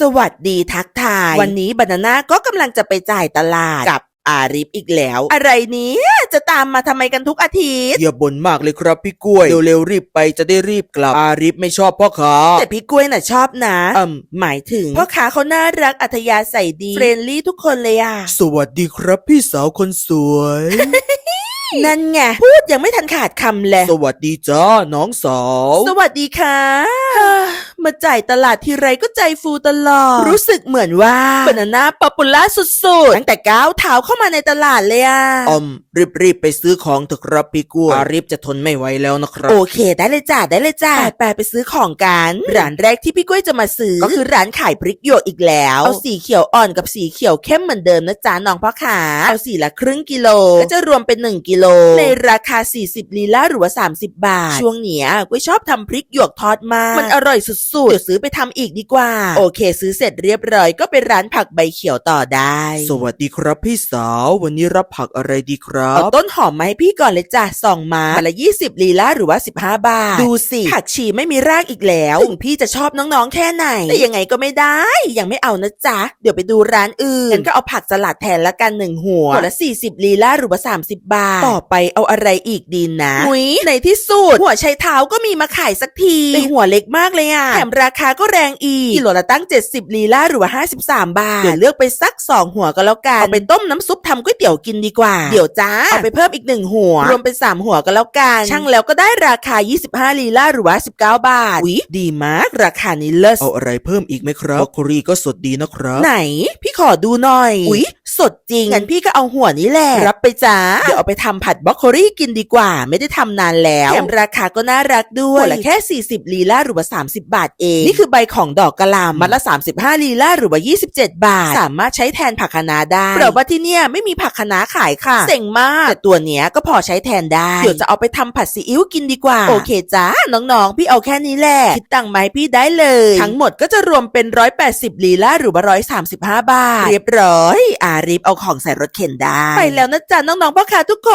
สวัสดีทักทาย วันนี้บานาน่าก็กำลังจะไปจ่ายตลาดกับอาริฟอีกแล้ว อะไรเนี้ยจะตามมาทำไมกันทุกอาทิตย์อย่าบ่นมากเลยครับพี่กล้วยเร็วๆรีบไปจะได้รีบกลับ อาริฟไม่ชอบพ่อค้าแต่พี่กล้วยน่ะชอบนะอืมหมายถึงพ่อค้าเขาน่ารักอัธยาศัยดีเฟรนลี่ทุกคนเลยอะสวัสดีครับพี่สาวคนสวย นั่นไงพูดยังไม่ทันขาดคำเลยสวัสดีจ้าน้องสาว สวัสดีค่ะฮ่า มาจ่ายตลาดทีไรก็ใจฟูตลอด รู้สึกเหมือนว่าบานาน่าป๊อปปูล่าสุดๆ ตั้งแต่ก้าวเท้าเข้ามาในตลาดเลยอะอมรีบๆไปซื้อของเถอะครับพี่กล้วยอาริฟจะทนไม่ไหวแล้วนะครับ โอเคได้เลยจ้าได้เลยจ้าไปไปซื้อของกันร้านแรกที่พี่กล้วยจะมาซื้อก็คือร้านขายพริกหยวกอีกแล้ว เอาสีเขียวอ่อนกับสีเขียวเข้มเหมือนเดิมนะจ๊ะน้องพ่อขาเอาสีละครึ่งกิโลก็จะรวมเป็น 1 กิโล ในราคา 40ลีลาหรือว่า 30 บาท ช่วงเนี้ยกล้วยชอบทำพริกหยวกทอดมากมันอร่อยสุดๆเดี๋ยวซื้อไปทำอีกดีกว่า โอเค ซื้อเสร็จเรียบร้อยก็ไปร้านผักใบเขียวต่อได้ สวัสดีครับพี่สาว วันนี้รับผักอะไรดีครัเอาบต้นหอมมาให้พี่ก่อนเลยจ้ะสองมามาละยี่สิบลีลาหรือว่า15บาท ดูสิผักชีไม่มีรากอีกแล้วถึงพี่จะชอบน้องๆแค่ไหน แต่ยังไงก็ไม่ได้ ยังไม่เอานะจ๊ะ เดี๋ยวไปดูร้านอื่นงั้นก็เอาผักสลัดแทนละกันหนึ่งหัวหัวละ40ลีลาหรือว่า30บาท ต่อไปเอาอะไรอีกดีนะหุยในที่สุดหัวไชเท้าก็มีมาขายสักทีเป็นหัวเล็กมากเลยอะแถมราคาก็แรงอีกกิโลละตั้ง 70 ลีลาหรือว่า 53 บาทเดี๋ยวเลือกไปสัก 2 หัวก็แล้วกัน เอาไปต้มน้ำซุปทำก๋วยเตี๋ยวกินดีกว่า เดี๋ยวจ้า เอาไปเพิ่มอีกหนึ่งหัว รวมเป็น 3 หัวก็แล้วกัน ช่างแล้วก็ได้ราคา 25 ลีลาหรือว่า 19 บาท อุ๊ย ดีมาก ราคานี้เลิศเอาอะไรเพิ่มอีกไหมครับบรอกโคลีก็สดดีนะครับ ไหน พี่ขอดูหน่อย อุ๊ย สดจริงงั้นพี่ก็เอาหัวนี้แหละรับไปจ้าเดี๋ยวเอาไปทำผัดบรอกโคลีกินดีกว่า ไม่ได้ทำนานแล้วแถมราคาก็น่ารักด้วยหัวละแค่ 40 ลีลาหรือว่า 30 บาทเอง นี่คือใบของดอกกะหล่ำมัดละ 35 ลีลาหรือว่า 27 บาท สามารถใช้แทนผักคะน้าได้แต่ว่าที่เนี่ยไม่มีผักคะน้าขายค่ะเซ็งมากแต่ตัวเนี้ยก็พอใช้แทนได้เดี๋ยวจะเอาไปทำผัดซีอิ๊วกินดีกว่า โอเคจ้าน้องๆ พี่เอาแค่นี้แหละคิดตังค์ไหมาให้พี่ได้เลย ทั้งหมดก็จะรวมเป็น 180 ลีลาหรือว่า135 บาท เรียบร้อยอารีบเอาของใส่รถเข็นได้ ไปแล้วนะจ๊ะน้องๆพ่อค้าทุกค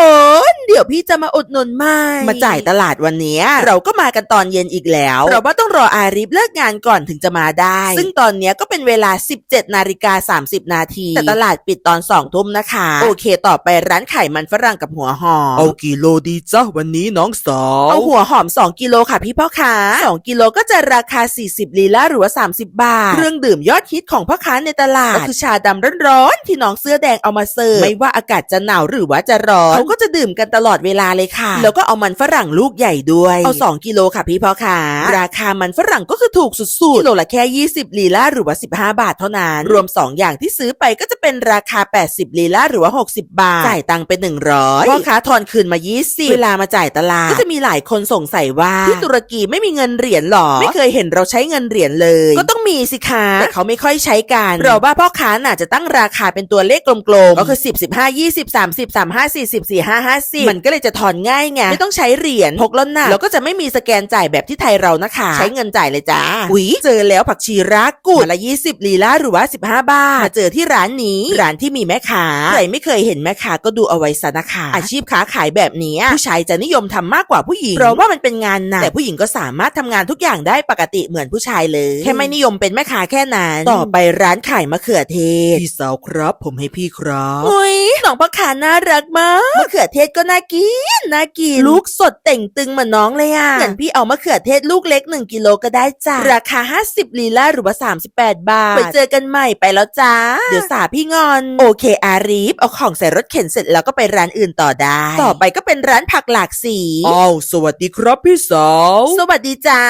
น เดี๋ยวพี่จะมาอุดหนุนใหม่มาจ่ายตลาดวันเนี้ยเราก็มากันตอนเย็นอีกแล้ว เราว่าต้องรออารีบเลิกงานก่อนถึงจะมาได้ ซึ่งตอนเนี้ยก็เป็นเวลา 17นาฬิกา30 นาที แต่ตลาดปิดตอน2ทุ่มนะคะ โอเคต่อไปร้านไข่มันฝรั่งกับหัวหอมเอากี่โลดีจ้าวันนี้น้องสาวเอาหัวหอม 2 กิโลค่ะพี่พ่อค้า2กิโลก็จะราคา 40ลีลาหรือว่า30 บาทเครื่องดื่มยอดฮิตของพ่อค้าในตลาดก็คือชาดำร้อนๆที่น้องเสื้อแดงเอามาเสิร์ฟไม่ว่าอากาศจะหนาวหรือว่าจะร้อนเขาก็จะดื่มกันตลอดเวลาเลยค่ะ แล้วก็เอามันฝรั่งลูกใหญ่ด้วยเอา 2 กิโลค่ะพี่พ่อค้าราคามันฝรั่งก็คือถูกสุดๆกิโลละแค่ 20ลีลาหรือว่า 15 บาทเท่านั้นรวม 2 อย่างที่ซื้อไปก็จะเป็นราคา 80ลีลาหรือว่า 60 บาทจ่ายตังค์ไป100พ่อค้าทอนคืนมา 20 เวลามาจ่ายตลาดก็จะมีหลายคนสงสัยว่าที่ตุรกีไม่มีเงินเหรียญหรอไม่เคยเห็นเราใช้เงินเหรียญเลย ก็ต้องมีสิคะแต่เขาไม่ค่อยใช้กันเราว่าพ่อค้าน่าจะตั้งราคาเป็นตัวเลขกลมๆ ก็คือ 10 15 20 30 35 40 45 50 มันก็เลยจะถอนง่ายไง ไม่ต้องใช้เหรียญพกแล้วหนักแล้วก็จะไม่มีสแกนจ่ายแบบที่ไทยเรานะคะ ใช้เงินจ่ายเลยจ้า อุ๊ย เจอแล้วผักชีรักกุดละ 20 ลีลาหรือว่า 15 บาท มาเจอที่ร้านนี้ ร้านที่มีแม่ค้า ใครไม่เคยเห็นแม่ค้าก็ดูเอาไว้ซะนะคะ อาชีพค้าขายแบบนี้ผู้ชายจะนิยมทำมากกว่าผู้หญิง เพราะว่ามันเป็นงานหนัก แต่ผู้หญิงก็สามารถทำงานทุกอย่างได้ปกติเหมือนผู้ชายเลย แค่ไม่นิยมเป็นแม่ค้าแค่นั้น ต่อไปร้านขายมะเขือเทศพี่สาวครับผมให้พี่ครับอุ้ยน้องพ่อค้าน่ารักมากมะเขือเทศก็น่ากินน่ากินลูกสดเต่งตึงเหมือนน้องเลยอะงั้นพี่เอามะเขือเทศลูกเล็ก 1กิโลก็ได้จ้าราคา 50ลีลาหรือว่า38 บาทไปเจอกันใหม่ไปแล้วจ้าเดี๋ยวสาพี่งอน โอเคอารีฟเอาของใส่รถเข็นเสร็จแล้วก็ไปร้านอื่นต่อได้ ต่อไปก็เป็นร้านผักหลากสีอ้าวสวัสดีครับพี่สาวสวัสดีจ้า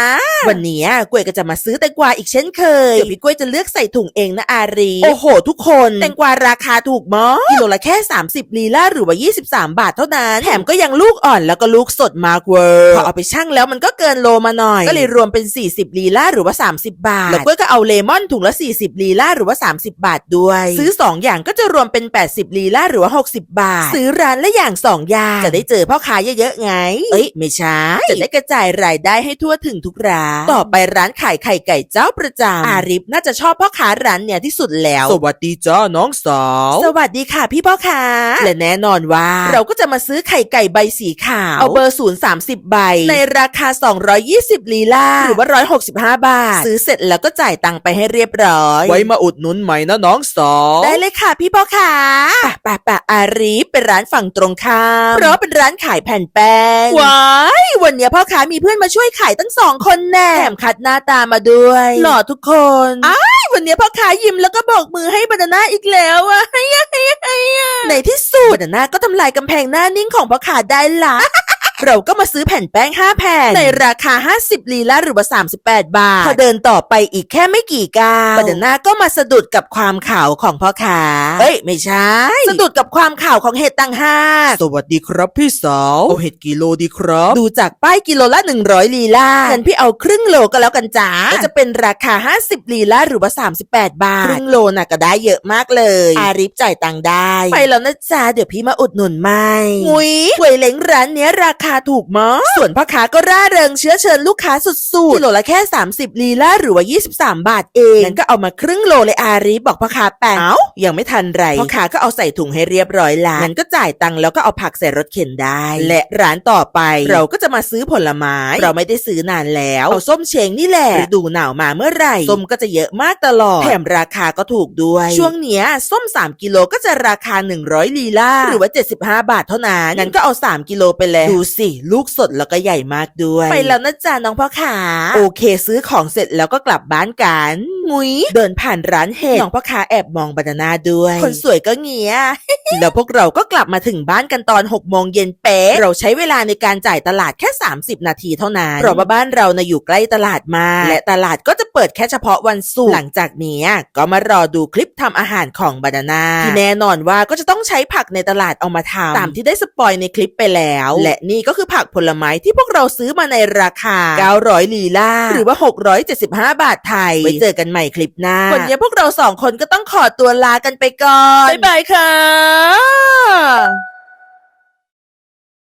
วันนี้กล้วยก็จะมาซื้อแตงกวาอีกเช่นเคยเดี๋ยวพี่กล้วยจะเลือกใส่ถุงเองนะอารีโอ้โห ทุกคนแตงกวาราคาถูกมากกิโลละแค่ 30 ลีลาหรือว่า 23 บาทเท่านั้น แถมก็ยังลูกอ่อนแล้วก็ลูกสดมากเวอร์พอเอาไปชั่งแล้วมันก็เกินโลมาหน่อย ก็เลยรวมเป็น 40 ลีลาหรือว่า 30 บาท แล้วกล้วยก็เอาเลมอนถุงละ 40 ลีลาหรือว่า 30 บาทด้วย ซื้อ 2 อย่างก็จะรวมเป็น 80 ลีลาหรือว่า 60 บาท ซื้อร้านละอย่าง 2 อย่าง จะได้เจอพ่อค้าเยอะๆไง เอ้ยไม่ใช่จะได้กระจายรายได้ให้ทั่วถึงทุกร้านต่อไปร้านขายไข่ไก่เจ้าประจำอาริฟน่าจะชอบพ่อค้าร้านเนี่ยที่สุดแล้ว สวัสดีจ้าน้องสาาวสวัสดีค่ะพี่พ่อค้าและแน่นอนว่า เราก็จะมาซื้อไข่ไก่ใบสีขาว เอาเบอร์ศูนย์สามสิบใบ ในราคา 220 ลีลาหรือว่า165บาท ซื้อเสร็จแล้วก็จ่ายตังค์ไปให้เรียบร้อย ไว้มาอุดหนุนใหม่นะน้องสาวได้เลยค่ะพี่พ่อขาปะปะปะอารีฟเป็นร้านฝั่งตรงข้ามเพราะเป็นร้านขายแผ่นแป้งว้ายวันเนี้ยพ่อค้ามีเพื่อนมาช่วยขายตั้งสองคนแน่แถมคัดหน้าตามาด้วย หล่อทุกคนอ้าย วันเนี้ยพ่อค้ายิ้มแล้วก็บอกมือให้บานาน่าอีกแล้วอะให้อะให้อะให้อะในที่สุดบานาน่าก็ทำลายกำแพงหน้านิ่งของพ่อค้าได้ละ เราก็มาซื้อแผ่นแป้ง 5 แผ่น ในราคา 50 ลีลาหรือว่า 38 บาท พอเดินต่อไปอีกแค่ไม่กี่ก้าวบานาน่าก็มาสะดุดกับความขาวของพ่อค้าเอ้ย ไม่ใช่ สะดุดกับความขาวของเห็ดต่างหากสวัสดีครับพี่สาวเอาเห็ดกิโลดีครับ ดูจากป้ายกิโลละ 100 ลีลางั้นพี่เอาครึ่งโลก็แล้วกันจ้าก็จะเป็นราคา 50 ลีลาหรือว่า 38 บาท ครึ่งโลน่ะก็ได้เยอะมากเลย อาริฟจ่ายตังค์ได้ ไปแล้วนะจ๊ะเดี๋ยวพี่มาอุดหนุนไม่งุยหวยเล้งร้านเนี้ยราคาถูกมากส่วนพ่อค้าก็ร่าเริงเชื้อเชิญลูกค้าสุดๆกิโลละแค่ 30 ลีลาหรือว่า 23 บาทเองงั้นก็เอามาครึ่งโลเลยอาริฟบอกพ่อค้าแปงเอ้ายังไม่ทันไรพ่อค้าก็เอาใส่ถุงให้เรียบร้อยแล้วงั้นก็จ่ายตังค์แล้วก็เอาผักใส่รถเข็นได้ และร้านต่อไป เราก็จะมาซื้อผลไม้ เราไม่ได้ซื้อนานแล้วเอาส้มเชงนี่แหละฤดูหนาวมาเมื่อไหร่ส้มก็จะเยอะมากตลอดแถมราคาก็ถูกด้วย ช่วงเนี้ยส้ม 3 กิโลก็จะราคา 100 ลีลาหรือว่า 75 บาทเท่านั้นงั้นก็เอา 3 กิโลไปเลยดูสิลูกสดแล้วก็ใหญ่มากด้วย ไปแล้วนะจ๊ะน้องพ่อขาโอเคซื้อของเสร็จแล้วก็กลับบ้านกันงุยเดินผ่านร้านเห็ดน้องพ่อค้าแอบมองบานาน่าด้วย คนสวยก็เงี้ย แล้วพวกเราก็กลับมาถึงบ้านกันตอน6โมงเย็นเป๊ะเราใช้เวลาในการจ่ายตลาดแค่ 30 นาทีเท่านั้นเพราะว่าบ้านเรานะอยู่ใกล้ตลาดมากและตลาดก็จะเปิดแค่เฉพาะวันศุกร์หลังจากนี้ก็มารอดูคลิปทำอาหารของบานาน่าที่แน่นอนว่าก็จะต้องใช้ผักในตลาดเอามาทำตามที่ได้สปอยในคลิปไปแล้ว และนี่ก็คือผักผลไม้ที่พวกเราซื้อมาในราคา 900ลีลาหรือว่า 675 บาทไทย ไว้เจอกันใหม่คลิปหน้า วันนี้พวกเราสองคนก็ต้องขอตัวลากันไปก่อน บ๊ายบายค่ะ